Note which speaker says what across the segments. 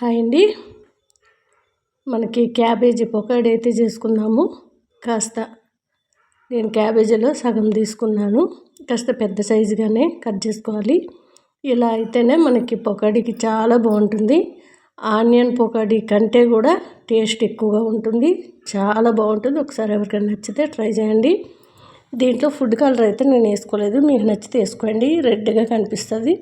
Speaker 1: Hi అండి. మనకి cabbage పొకాడీ అయితే చేసుకున్నాము కాస్త నేను క్యాబేజీలో సగం తీసుకున్నాను. కాస్త పెద్ద సైజుగానే కట్ చేసుకోవాలి. ఇలా అయితేనే మనకి పొకాడికి చాలా బాగుంటుంది. ఆనియన్ పొకాడి కంటే కూడా టేస్ట్ ఎక్కువగా ఉంటుంది. చాలా బాగుంటుంది. ఒకసారి ఎవరికైనా నచ్చితే ట్రై చేయండి. దీంట్లో ఫుడ్ కలర్ అయితే నేను వేసుకోలేదు. మీకు నచ్చితే వేసుకోండి. రెడ్గా కనిపిస్తుంది.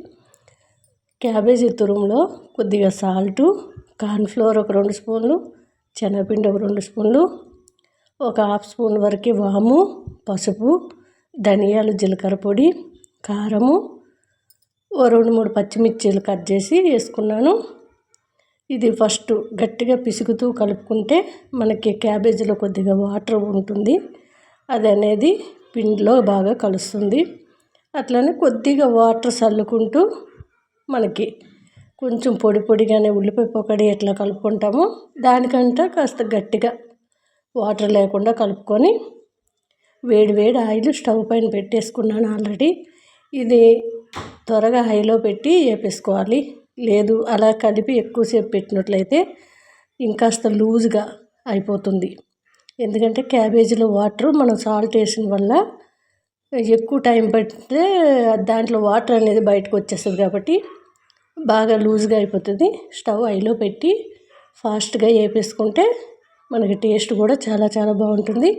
Speaker 1: క్యాబేజీ తురుములో కొద్దిగా సాల్టు కార్న్ఫ్లోర్ ఒక రెండు స్పూన్లు శనగపిండి ఒక రెండు స్పూన్లు ఒక హాఫ్ స్పూన్ వరకు వాము పసుపు ధనియాలు జీలకర్ర పొడి కారము ఓ రెండు మూడు పచ్చిమిర్చీలు కట్ చేసి వేసుకున్నాను. ఇది ఫస్ట్ గట్టిగా పిసుకుతూ కలుపుకుంటే మనకి క్యాబేజీలో కొద్దిగా వాటర్ ఉంటుంది. అది అనేది పిండిలో బాగా కలుస్తుంది. అట్లనే కొద్దిగా వాటర్ చల్లుకుంటూ మనకి. కొంచెం పొడి పొడిగానే ఉల్లిపాయ పొకడి ఎట్లా కలుపుకుంటామో దానికంటే కాస్త గట్టిగా వాటర్ లేకుండా కలుపుకొని వేడి వేడి ఆయిల్ స్టవ్ పైన పెట్టేసుకున్నాను ఆల్రెడీ. ఇది త్వరగా హైలో పెట్టి వేపేసుకోవాలి. లేదు అలా కలిపి ఎక్కువసేపు పెట్టినట్లయితే ఇంకాస్త లూజ్గా అయిపోతుంది. ఎందుకంటే క్యాబేజీలో వాటర్ మనం సాల్ట్ వేసిన వల్ల ఎక్కువ టైం పడితే దాంట్లో వాటర్ అనేది బయటకు వచ్చేస్తుంది కాబట్టి బాగా లూజ్గా అయిపోతుంది. స్టవ్ హైలో పెట్టి ఫాస్ట్గా వేపేసుకుంటే మనకి టేస్ట్ కూడా చాలా చాలా బాగుంటుంది.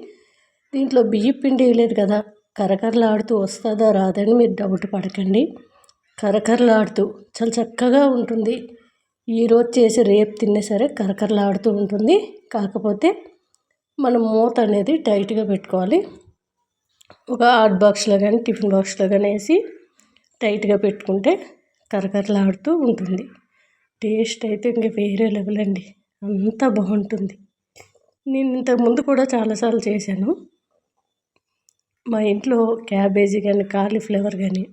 Speaker 1: దీంట్లో బియ్య పిండి వేయలేదు కదా కరకరలాడుతూ వస్తుందా రాదని మీరు డౌట్ పడకండి. కరకరలాడుతూ చాలా చక్కగా ఉంటుంది. ఈరోజు చేసి రేపు తిన్నా సరే కరకరలాడుతూ ఉంటుంది. కాకపోతే మనం మూత అనేది టైట్గా పెట్టుకోవాలి. ఒక హాట్ బాక్స్లో కానీ టిఫిన్ బాక్స్లో కానీ వేసి టైట్గా పెట్టుకుంటే కరకరలాడుతూ ఉంటుంది. టేస్ట్ అయితే ఇంక వేరే లెవెల్ అండి. అంత బాగుంటుంది. నేను ఇంతకుముందు కూడా చాలాసార్లు చేశాను. మా ఇంట్లో క్యాబేజీ కానీ కాలీఫ్లవర్ కానీ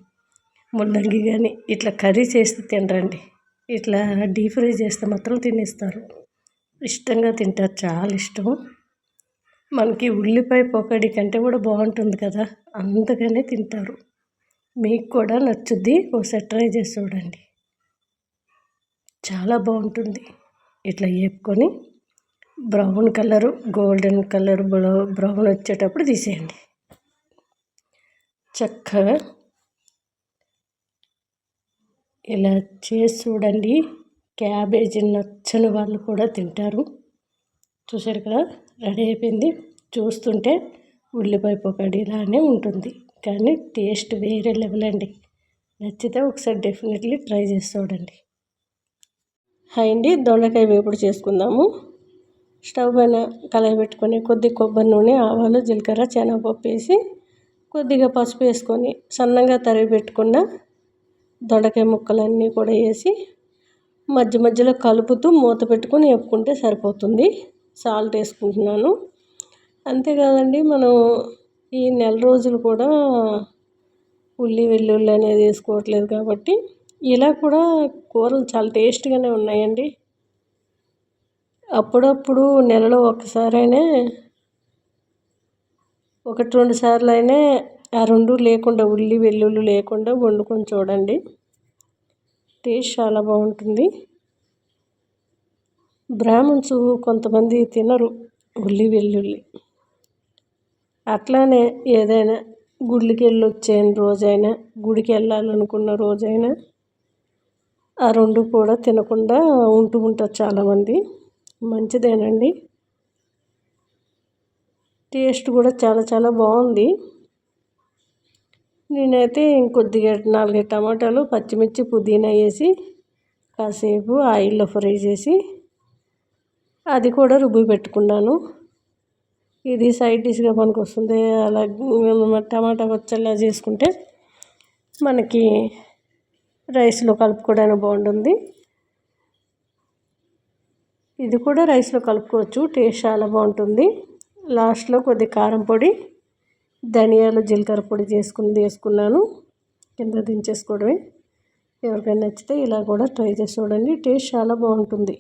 Speaker 1: ముల్లంగి కానీ ఇట్లా కర్రీ చేస్తే తినరండి. ఇట్లా డీప్ ఫ్రై చేస్తే మాత్రం తినేస్తారు. ఇష్టంగా తింటారు. చాలా ఇష్టం. మనకి ఉల్లిపాయ పొకడి కంటే కూడా బాగుంటుంది కదా. అందుకనే తింటారు. మీకు కూడా నచ్చుద్ది. ఒకసారి ట్రై చేసి చూడండి. చాలా బాగుంటుంది. ఇట్లా వేపుకొని brown colour golden colour brown వచ్చేటప్పుడు తీసేయండి. చక్కగా ఇలా చేసి చూడండి. క్యాబేజీ నచ్చని వాళ్ళు కూడా తింటారు. చూసారు కదా? రెడీ అయిపోయింది. చూస్తుంటే ఉల్లిపాయ పొకడి ఇలానే ఉంటుంది. కానీ టేస్ట్ వేరే లెవెల్ అండి. నచ్చితే ఒకసారి డెఫినెట్లీ ట్రై చేసి చూడండి. హాయ్ అండి దొండకాయ వేపుడు చేసుకుందాము. స్టవ్ పైన కళాయి పెట్టుకొని కొద్ది కొబ్బరి నూనె ఆవాలు జీలకర్ర శనగపప్పు వేసి కొద్దిగా పసుపు వేసుకొని సన్నగా తరిగి పెట్టుకున్న దొండకాయ ముక్కలన్నీ కూడా వేసి మధ్య మధ్యలో కలుపుతూ మూత పెట్టుకొని వేపుకుంటే సరిపోతుంది. సాల్ట్ వేసుకుంటున్నాను. అంతేకాదండి మనం ఈ నెల రోజులు కూడా ఉల్లి వెల్లుల్లి అనేది వేసుకోవట్లేదు కాబట్టి ఇలా కూడా కూరలు చాలా టేస్ట్గానే ఉన్నాయండి. అప్పుడప్పుడు నెలలో ఒకసారైనా ఒకటి రెండు సార్లు అయినా ఆ రెండు లేకుండా ఉల్లి వెల్లుల్లి లేకుండా వండుకొని చూడండి. టేస్ట్ చాలా బాగుంటుంది. బ్రాహ్మణ్స్ కొంతమంది తినరు ఉల్లి వెల్లుల్లి. అట్లానే ఏదైనా గుడికి వెళ్ళి వచ్చేయని రోజైనా గుడికి వెళ్ళాలనుకున్న రోజైనా ఆ రెండు కూడా తినకుండా ఉంటూ ఉంటారు చాలామంది. మంచిదేనండి. టేస్ట్ కూడా చాలా చాలా బాగుంది. నేనైతే ఇంకొద్దిగా నాలుగైదు టమాటాలు పచ్చిమిర్చి పుదీనా వేసి కాసేపు ఆయిల్లో ఫ్రై చేసి అది కూడా రుబ్బి పెట్టుకున్నాను. ఇది సైడ్ డిష్గా పనికి వస్తుంది అలా టమాటా పచ్చళ్ళ చేసుకుంటే మనకి రైస్లో కలుపుకోవడానికి బాగుంటుంది. ఇది కూడా రైస్లో కలుపుకోవచ్చు టేస్ట్ చాలా బాగుంటుంది. లాస్ట్లో కొద్ది కారం పొడి ధనియాలు జీలకర్ర పొడి చేసుకుని వేసుకున్నాను కింద దించేసుకోవడమే. ఎవరికైనా నచ్చితే ఇలా కూడా ట్రై చేసి చూడండి. టేస్ట్ చాలా బాగుంటుంది.